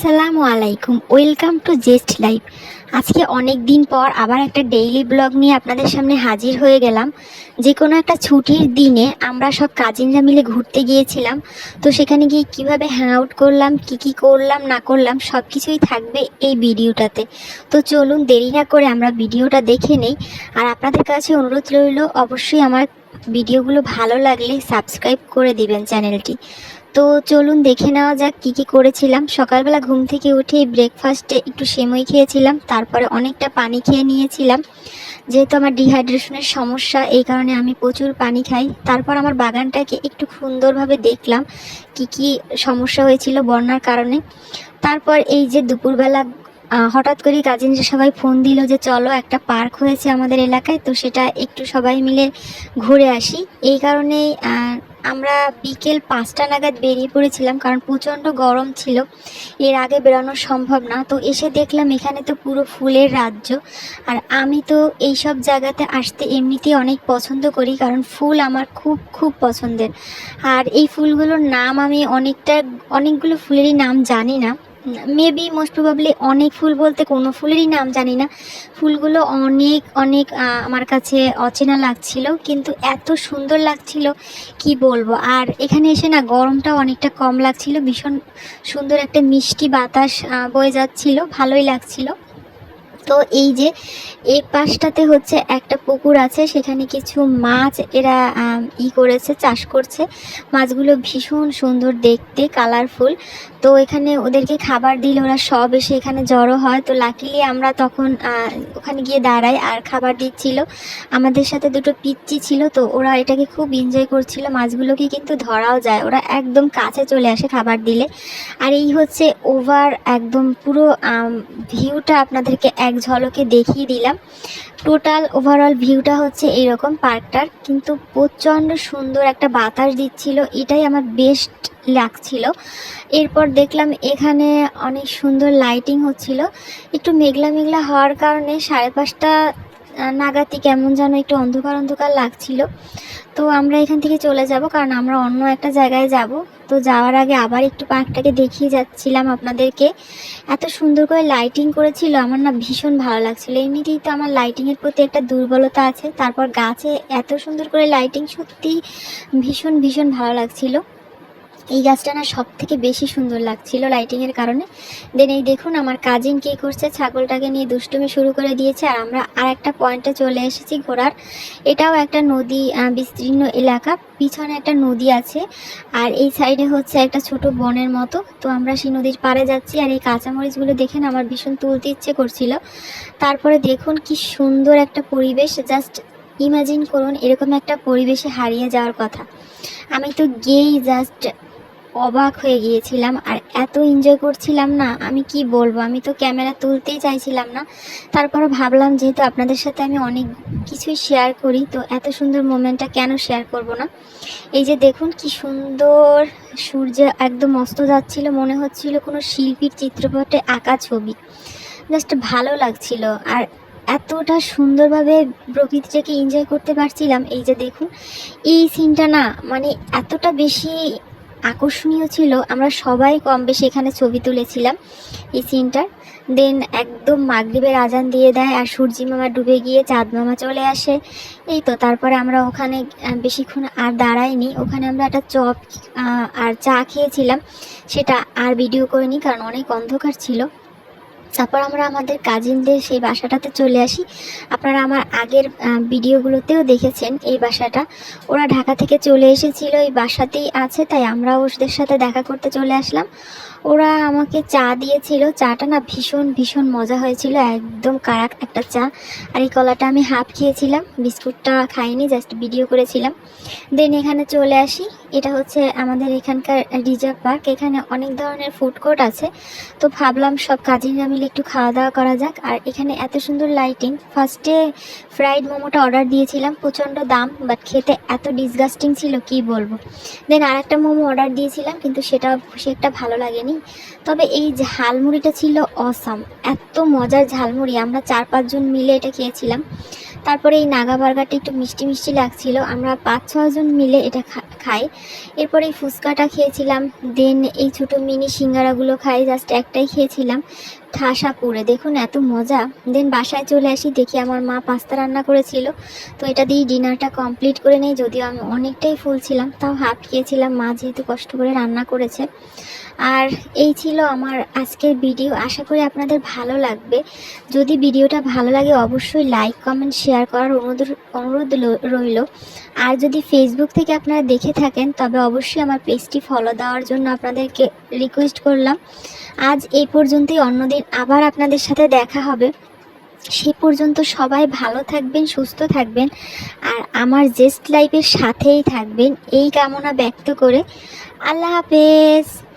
আসসালামু আলাইকুম। Welcome to জেস্ট life আজকে অনেক দিন পর আবার একটা ডেইলি ব্লগ নিয়ে আপনাদের সামনে হাজির হয়ে গেলাম। যে কোনো একটা ছুটির দিনে আমরা সব কাজিনরা মিলে ঘুরতে গিয়েছিলাম। তো সেখানে গিয়ে কীভাবে হ্যাং আউট করলাম, কি কি করলাম, না করলাম সব কিছুই থাকবে এই ভিডিওটাতে। তো চলুন দেরি না করে আমরা ভিডিওটা দেখে নেই। আর আপনাদের কাছে অনুরোধ রইল, অবশ্যই আমার ভিডিওগুলো ভালো লাগলে সাবস্ক্রাইব করে দিবেন চ্যানেলটি। তো চলুন দেখে নেওয়া যাক কী কী করেছিলাম। সকালবেলা ঘুম থেকে উঠে ব্রেকফাস্টে একটু সেমই খেয়েছিলাম, তারপরে অনেকটা পানি খেয়ে নিয়েছিলাম। যেহেতু আমার ডিহাইড্রেশনের সমস্যা, এই কারণে আমি প্রচুর পানি খাই। তারপর আমার বাগানটাকে একটু সুন্দরভাবে দেখলাম, কি কি সমস্যা হয়েছিল বন্যার কারণে। তারপর এই যে দুপুরবেলা হঠাৎ করে কাজিনরা সবাই ফোন দিল যে, চলো একটা পার্ক হয়েছে আমাদের এলাকায়। তো সেটা একটু সবাই মিলে ঘুরে আসি। এই কারণেই আমরা বিকেল পাঁচটা নাগাদ বেরিয়ে পড়েছিলাম, কারণ প্রচণ্ড গরম ছিল। এর আগে বেরোনো সম্ভব না। তো এসে দেখলাম এখানে তো পুরো ফুলের রাজ্য। আর আমি তো এই সব জায়গাতে আসতে এমনিতেই অনেক পছন্দ করি, কারণ ফুল আমার খুব খুব পছন্দের। আর এই ফুলগুলোর নাম আমি অনেকটা, অনেকগুলো ফুলেরই নাম জানি না। মেবি মোস্ট প্রবাবলি অনেক ফুল বলতে কোনো ফুলেরই নাম জানি না। ফুলগুলো অনেক অনেক আমার কাছে অচেনা লাগছিল, কিন্তু এত সুন্দর লাগছিল, কি বলব? আর এখানে এসে না গরমটাও অনেকটা কম লাগছিল, ভীষণ সুন্দর একটা মিষ্টি বাতাস বয়ে যাচ্ছিল, ভালোই লাগছিল। তো এই যে, এই পাশটাতে হচ্ছে একটা পুকুর আছে, সেখানে কিছু মাছ এরা ই করেছে, চাষ করছে। মাছগুলো ভীষণ সুন্দর দেখতে কালারফুল তো এখানে ওদেরকে খাবার দিলে ওরা সব এসে এখানে জড়ো হয়। তো লাকিলি আমরা তখন ওখানে গিয়ে দাঁড়াই আর খাবার দিচ্ছিল। আমাদের সাথে দুটো পিচ্চি ছিল, তো ওরা এটাকে খুব এনজয় করছিল। মাছগুলোকে কিন্তু ধরাও যায়, ওরা একদম কাছে চলে আসে খাবার দিলে। আর এই হচ্ছে ওভার একদম পুরো ভিউটা আপনাদেরকে এক ঝলকে দেখিয়ে দিলাম। টোটাল ওভারঅল ভিউটা হচ্ছে এইরকম পার্কটার, কিন্তু প্রচণ্ড সুন্দর একটা বাতাস দিচ্ছিল, এটাই আমার বেস্ট লাগছিল। এরপর দেখলাম এখানে অনেক সুন্দর লাইটিং হচ্ছিল। একটু মেঘলা মেঘলা হওয়ার কারণে সাড়ে পাঁচটা নাগাদই কেমন যেন একটু অন্ধকার অন্ধকার লাগছিল। তো আমরা এখান থেকে চলে যাব, কারণ আমরা অন্য একটা জায়গায় যাব। তো যাওয়ার আগে আবার একটু পার্কটাকে দেখিয়ে যাচ্ছিলাম আপনাদেরকে। এত সুন্দর করে লাইটিং করেছিল, আমার না ভীষণ ভালো লাগছিল। এমনিতেই তো আমার লাইটিংয়ের প্রতি একটা দুর্বলতা আছে, তারপর গাছে এত সুন্দর করে লাইটিং সত্যি ভীষণ ভীষণ ভালো লাগছিল। এই গাছটা না সব থেকে বেশি সুন্দর লাগছিল লাইটিংয়ের কারণে। দেন এই দেখুন আমার কাজিন কী করছে, ছাগলটাকে নিয়ে দুষ্টুমি শুরু করে দিয়েছে আর আমরা আর একটা পয়েন্টে চলে এসেছি ঘোরার। এটাও একটা নদী বিস্তীর্ণ এলাকা, পিছনে একটা নদী আছে আর এই সাইডে হচ্ছে একটা ছোট বনের মতো। তো আমরা সেই নদীর পাড়ে যাচ্ছি আর এই কাঁচামরিচগুলো দেখেন আমার ভীষণ তুলতে ইচ্ছে করছিল। তারপরে দেখুন কি সুন্দর একটা পরিবেশ জাস্ট ইমাজিন করুন এরকম একটা পরিবেশে হারিয়ে যাওয়ার কথা। আমি তো গিয়েই জাস্ট অবাক হয়ে গিয়েছিলাম, আর এত এনজয় করছিলাম না, আমি কি বলব? আমি তো ক্যামেরা তুলতেই চাইছিলাম না। তারপরে ভাবলাম, যেহেতু আপনাদের সাথে আমি অনেক কিছুই শেয়ার করি, তো এত সুন্দর মোমেন্টটা কেন শেয়ার করব না? এই যে দেখুন, কি সুন্দর সূর্য একদম অস্ত যাচ্ছিল, মনে হচ্ছিল কোনো শিল্পীর চিত্রপটে আঁকা ছবি। জাস্ট ভালো লাগছিল, আর এতটা সুন্দরভাবে প্রকৃতিটাকে এনজয় করতে পারছিলাম। এই যে দেখুন, এই সিনটা না মানে এতটা বেশি আকর্ষণীয় ছিল, আমরা সবাই কম বেশি এখানে ছবি তুলেছিলাম এই সিনটার। দেন একদম মাগরীবের আজান দিয়ে দেয় আর সূর্যি মামা ডুবে গিয়ে চাঁদ মামা চলে আসে। এই তো, তারপরে আমরা ওখানে বেশিক্ষণ আর দাঁড়াইনি ওখানে আমরা একটা চপ আর চা খেয়েছিলাম। সেটা আর ভিডিও করিনি, কারণ অনেক অন্ধকার ছিল। তারপর আমরা আমাদের কাজিনদের সেই বাসাটাতে চলে আসি। আপনারা আমার আগের ভিডিওগুলোতেও দেখেছেন এই বাসাটা। ওরা ঢাকা থেকে চলে এসেছিল, এই বাসাতেই আছে, তাই আমরা ওদের সাথে দেখা করতে চলে আসলাম। ওরা আমাকে চা দিয়েছিল। চাটা না ভীষণ ভীষণ মজা হয়েছিল, একদম কারাক একটা চা। আর এই কলাটা আমি হাফ খেয়েছিলাম, বিস্কুটটা খাইনি জাস্ট ভিডিও করেছিলাম। দেন এখানে চলে আসি, এটা হচ্ছে আমাদের এখানকার রিজার্ভ পার্ক এখানে অনেক ধরনের ফুড কোর্ট আছে। তো ভাবলাম সব কাজিনরা মিলে একটু খাওয়া দাওয়া করা যাক। আর এখানে এত সুন্দর লাইটিং ফার্স্টে ফ্রাইড মোমোটা অর্ডার দিয়েছিলাম, প্রচণ্ড দাম বাট খেতে এত ডিসগাস্টিং ছিল, কি বলব। দেন আর একটা মোমো অর্ডার দিয়েছিলাম, কিন্তু সেটা সে একটা ভালো লাগেনি। তবে এই ঝালমুড়িটা ছিল অসাম এত মজার ঝালমুড়ি। আমরা চার পাঁচজন মিলে এটা খেয়েছিলাম। তারপরে এই নাগা বার্গারটা একটু মিষ্টি মিষ্টি লাগছিল। আমরা পাঁচ ছজন মিলে এটা খাই। এরপরে এই ফুচকাটা খেয়েছিলাম। দেন এই ছোটো মিনি সিঙ্গারাগুলো খাই। জাস্ট একটাই খেয়েছিলাম। ঠাসা পুরে দেখুন এত মজা। দেন বাসায় চলে আসি। দেখি আমার মা পাস্তা রান্না করেছিল। তো এটা দিয়ে ডিনারটা কমপ্লিট করে নেই। যদিও আমি অনেকটাই ফুল ছিলাম তাও হাফ খেয়েছিলাম মা যেহেতু কষ্ট করে রান্না করেছে। আর এই ছিল আমার আজকের ভিডিও। আশা করি আপনাদের ভালো লাগবে। যদি ভিডিওটা ভালো লাগে, অবশ্যই লাইক কমেন্ট শেয়ার করার অনুরোধ অনুরোধ রইল। আর যদি ফেসবুক থেকে আপনারা দেখে থাকেন, তবে অবশ্যই আমার পেজটি ফলো দেওয়ার জন্য আপনাদেরকে রিকোয়েস্ট করলাম। আজ এই পর্যন্তই, অন্যদিন আবার আপনাদের সাথে দেখা হবে। সে পর্যন্ত সবাই ভালো থাকবেন, সুস্থ থাকবেন, আর আমার জেস্ট লাইফের সাথেই থাকবেন। এই কামনা ব্যক্ত করে। আল্লাহ হাফেজ।